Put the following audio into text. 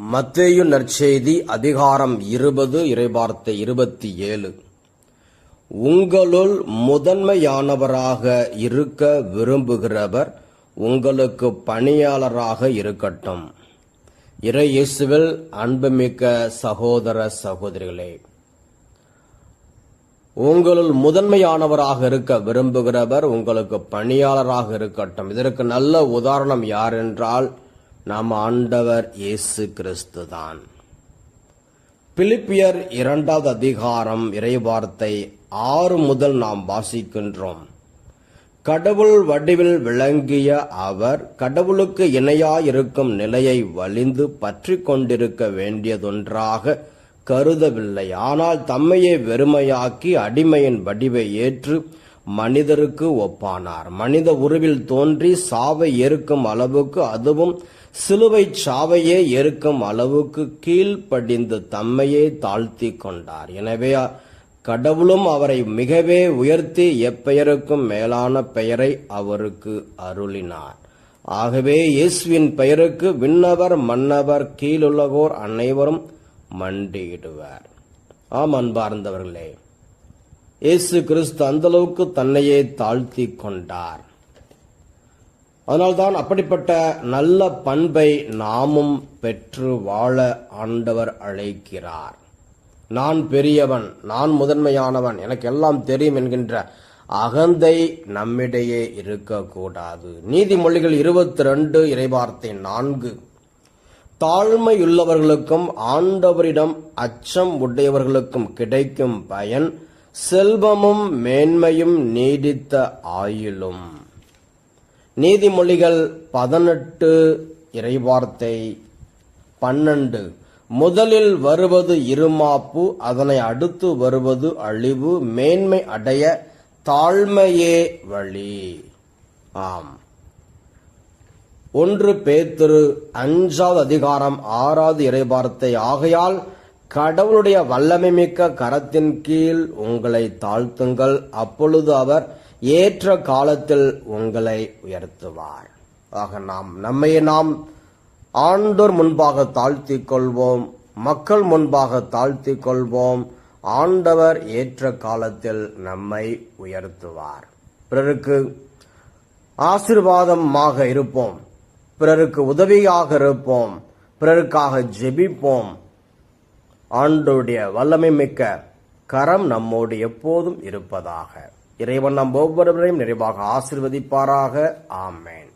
மத்தேயு நற்செய்தி அதிகாரம் இருபது இறைபார்த்த இருபத்தி ஏழு. உங்களுள் முதன்மையானவராக இருக்க விரும்புகிறவர் உங்களுக்கு பணியாளராக இருக்கட்டும். இறை இயேசுவில் அன்புமிக்க சகோதர சகோதரிகளே உங்களுள் முதன்மையானவராக இருக்க விரும்புகிறவர் உங்களுக்கு பணியாளராக இருக்கட்டும். இதற்கு நல்ல உதாரணம் யார் என்றால் நம் ஆண்டவர் இயேசு கிறிஸ்து தான் பிலிப்பியர் இரண்டாவது அதிகாரம் இறைவார்த்தை ஆறு முதல் நாம் வாசிக்கின்றோம். கடவுள் வடிவில் விளங்கிய அவர் கடவுளுக்கு இணையாயிருக்கும் நிலையை வலிந்து பற்றி கொண்டிருக்க வேண்டியதொன்றாக கருதவில்லை. ஆனால் தம்மையே வெறுமையாக்கி அடிமையின் வடிவை ஏற்று மனிதருக்கு ஒப்பானார். மனித உருவில் தோன்றி சாவை ஏற்கும் அளவுக்கு அதுவும் சிலுவை சாவையே ஏற்கும் அளவுக்கு கீழ்ப்படிந்து தம்மையே தாழ்த்தி கொண்டார். எனவே கடவுளும் அவரை மிகவே உயர்த்தி எப்பெயருக்கும் மேலான பெயரை அவருக்கு அருளினார். ஆகவே இயேசுவின் பெயருக்கு விண்ணவர் மன்னவர் கீழுள்ளவோர் அனைவரும் மண்டியிடுவர். ஆம் அன்பார்ந்தவர்களே இயேசு கிறிஸ்து அந்தளவுக்கு தன்னையே தாழ்த்தி கொண்டார். அதனால்தான் அப்படிப்பட்ட நல்ல பண்பை நாமும் பெற்று வாழ ஆண்டவர் அழைக்கிறார். நான் பெரியவன் நான் முதன்மையானவன் எனக்கு எல்லாம் தெரியும் என்கின்ற அகந்தை நம்மிடையே இருக்கக்கூடாது. நீதிமொழிகள் இருபத்தி ரெண்டு இறைவார்த்தை நான்கு. தாழ்மையுள்ளவர்களுக்கும் ஆண்டவரிடம் அச்சம் உடையவர்களுக்கும் கிடைக்கும் பயன் செல்வமும் மேன்மையும் நீடித்த ஆயிலும் நீதிமொழிகள் பதினெட்டு இறைவார்த்தை பன்னெண்டு. முதலில் வருவது இருமாப்பு அதனை அடுத்து வருவது அழிவு மேன்மை அடைய தாழ்மையே வழி. ஆம். ஒன்று பேத்துரு அஞ்சாவது அதிகாரம் ஆறாவது இறைவார்த்தை. ஆகையால் கடவுளுடைய வல்லமை மிக்க கரத்தின் கீழ் உங்களை தாழ்த்துங்கள். அப்பொழுது அவர் ஏற்ற காலத்தில் உங்களை உயர்த்துவார். ஆக நாம் நம்மை நாம் ஆண்டோர் முன்பாக தாழ்த்திக் கொள்வோம் மக்கள் முன்பாக தாழ்த்திக் கொள்வோம். ஆண்டவர் ஏற்ற காலத்தில் நம்மை உயர்த்துவார். பிறருக்கு ஆசிர்வாதமாக இருப்போம். பிறருக்கு உதவியாக இருப்போம். பிறருக்காக ஜெபிப்போம். ஆண்டோடைய வல்லமை மிக்க கரம் நம்மோடு எப்போதும் இருப்பதாக. இறைவன் நம் ஒவ்வொருவரையும் நிறைவாக ஆசிர்வதிப்பாராக. ஆமேன்.